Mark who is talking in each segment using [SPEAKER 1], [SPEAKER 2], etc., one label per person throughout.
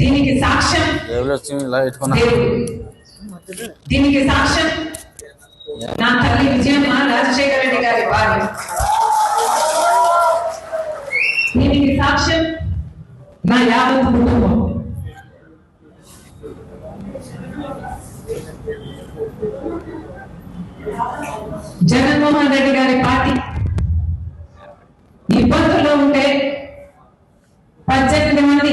[SPEAKER 1] దీనికి సాక్ష్యం
[SPEAKER 2] దేవుడు వచ్చి ఇలా పెట్టుకున్నా
[SPEAKER 1] దేవుడు. దీనికి సాక్ష్యం నా తల్లి విజయమ్మ రాజశేఖర రెడ్డి గారి భార్య. దీనికి సాక్ష్యం నా యావత్ కుటుంబం. జగన్మోహన్ రెడ్డి గారి పార్టీ. ఇబ్బందుల్లో ఉంటే పద్దెనిమిది మంది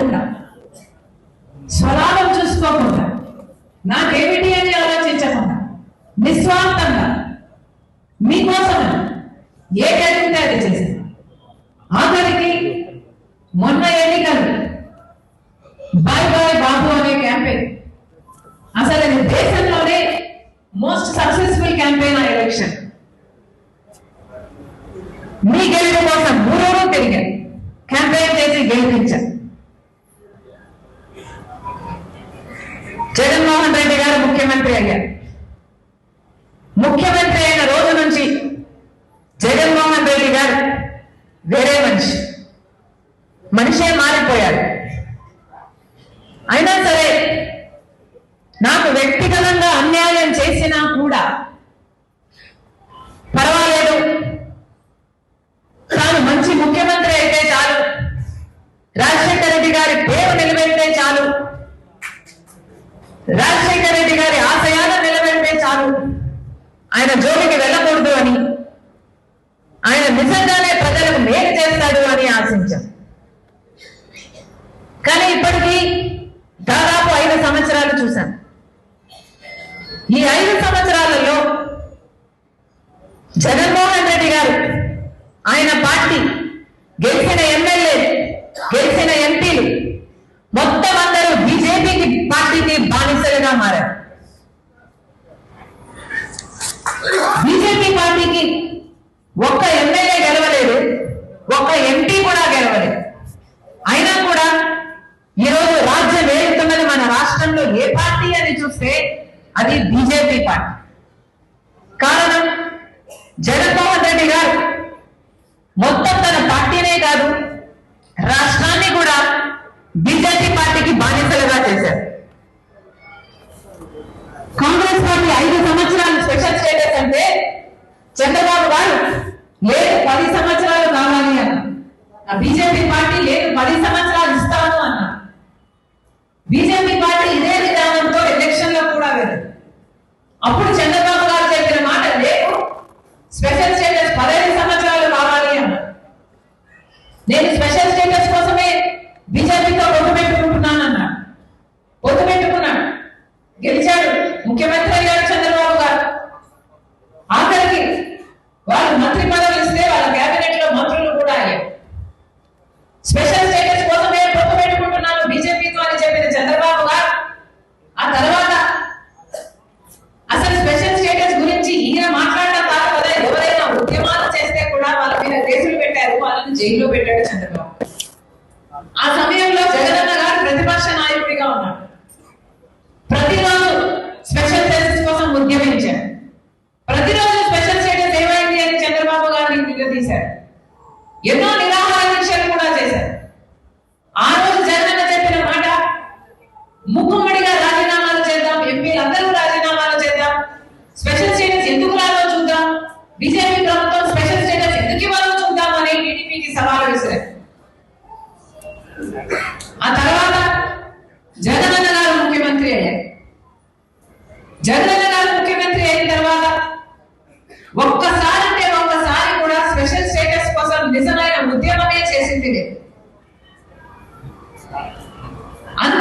[SPEAKER 1] లేకుండా స్వలాభం చూసుకోకుండా నాకేమిటి అని ఆలోచించకుండా నిస్వార్థంగా మీకోసం ఏ అడిగితే అది చేశాను. ఆఖరికి మొన్న ఎన్నికలు బాయ్ బాయ్ బాబు అనే క్యాంపెయిన్. అసలు అది దేశంలోనే మోస్ట్ సక్సెస్ఫుల్ క్యాంపెయిన్ ఆ ఎలక్షన్ మీ గెలుపు కోసం ఊరూరు తిరిగారు క్యాంపెయిన్ చేసి గెలిపించారు జగన్మోహన్ రెడ్డి గారు ముఖ్యమంత్రి అయ్యారు ముఖ్యమంత్రి అయిన రోజు నుంచి జగన్మోహన్ రెడ్డి గారు వేరే మనిషి. మనిషే మారిపోయాడు. అయినా సరే నాకు వ్యక్తిగతంగా అన్యాయం చేసినా కూడా పర్వాలేదు. తాను మంచి ముఖ్యమంత్రి అయితే చాలు. రాజశేఖర రెడ్డి గారి పేరు నిలబెడితే చాలు. రాజశేఖర రెడ్డి గారి ఆశయాలను నిలబెడితే చాలు. ఆయన జోలికి వెళ్ళకూడదు అని ఆయన నిజంగానే ప్రజలకు మేలు చేస్తాడు అని ఆశించాం. కానీ ఇప్పటికీ దాదాపు ఐదు సంవత్సరాలు చూశాం. ఈ ఐదు సంవత్సరాలలో జగన్మోహన్ రెడ్డి గారు ఆయన పార్టీ గెలిచిన ఎమ్మెల్యే గెలిచిన ఎంపీలు మొత్తం అందరూ బీజేపీకి పార్టీకి బానిసలుగా మారారు. బీజేపీ పార్టీకి ఒక్క ఎమ్మెల్యే గెలవలేదు ఒక్క ఎంపీ కూడా గెలవలేదు. అయినా కూడా ఈరోజు రాజ్యం వేస్తున్నది మన రాష్ట్రంలో ఏ పార్టీ అని చూస్తే అది బీజేపీ పార్టీ. కారణం జగన్మోహన్ రెడ్డి గారు. మొత్తం తన పార్టీనే కాదు రాష్ట్రాన్ని కూడా బీజేపీ పార్టీకి బాధ్యతలుగా చేశారు. కాంగ్రెస్ పార్టీ ఐదు సంవత్సరాలు స్పెషల్ స్టేటస్ అంటే చంద్రబాబు గారు లేదు పది సంవత్సరాలు కావాలి అన్న. ఆ బీజేపీ పార్టీ లేదు పది సంవత్సరాలు ఇస్తాను అన్న. బీజేపీ పార్టీ ఇదే విధానంతో ఎలక్షన్లో కూడా వెళ్ళదు. అప్పుడు చంద్రబాబు గారు చెప్పిన మాట లేదు స్పెషల్ స్టేటస్ పదహైదు సంవత్సరాలు కావాలి అన్న. నేను స్పెషల్ స్టేటస్ కోసమే బీజేపీతో పొత్తు పెట్టుకుంటున్నానన్నా పొత్తు పెట్టుకున్నాడు గెలిచాడు ముఖ్యమంత్రి అయ్యాడు చంద్రబాబు గారు ఆఖరికి వాళ్ళు మంత్రి పదవులు ఇస్తే వాళ్ళ కేబినెట్లో మంత్రులు కూడా అయ్యారు స్పెషల్ స్టేటస్ కోసమే పొత్తు పెట్టుకుంటున్నాను బీజేపీతో అని చెప్పిన చంద్రబాబు గారు ఆ తర్వాత అసలు స్పెషల్ స్టేటస్ గురించి ఈయన మాట్లాడడం కాదు కదా ఎవరైనా ఉద్యమాలు చేస్తే కూడా వాళ్ళ మీద కేసులు పెట్టారు వాళ్ళని జైల్లో పెట్టాడు చంద్రబాబు. ఆ సమయంలో జగన్ జగనన్న గారు ముఖ్యమంత్రి అయ్యారు. జగనన్న గారు ముఖ్యమంత్రి అయిన తర్వాత ఒక్కసారి అంటే ఒక్కసారి కూడా స్పెషల్ స్టేటస్ కోసం నిజమైన ఉద్యమమే చేసింది. అంత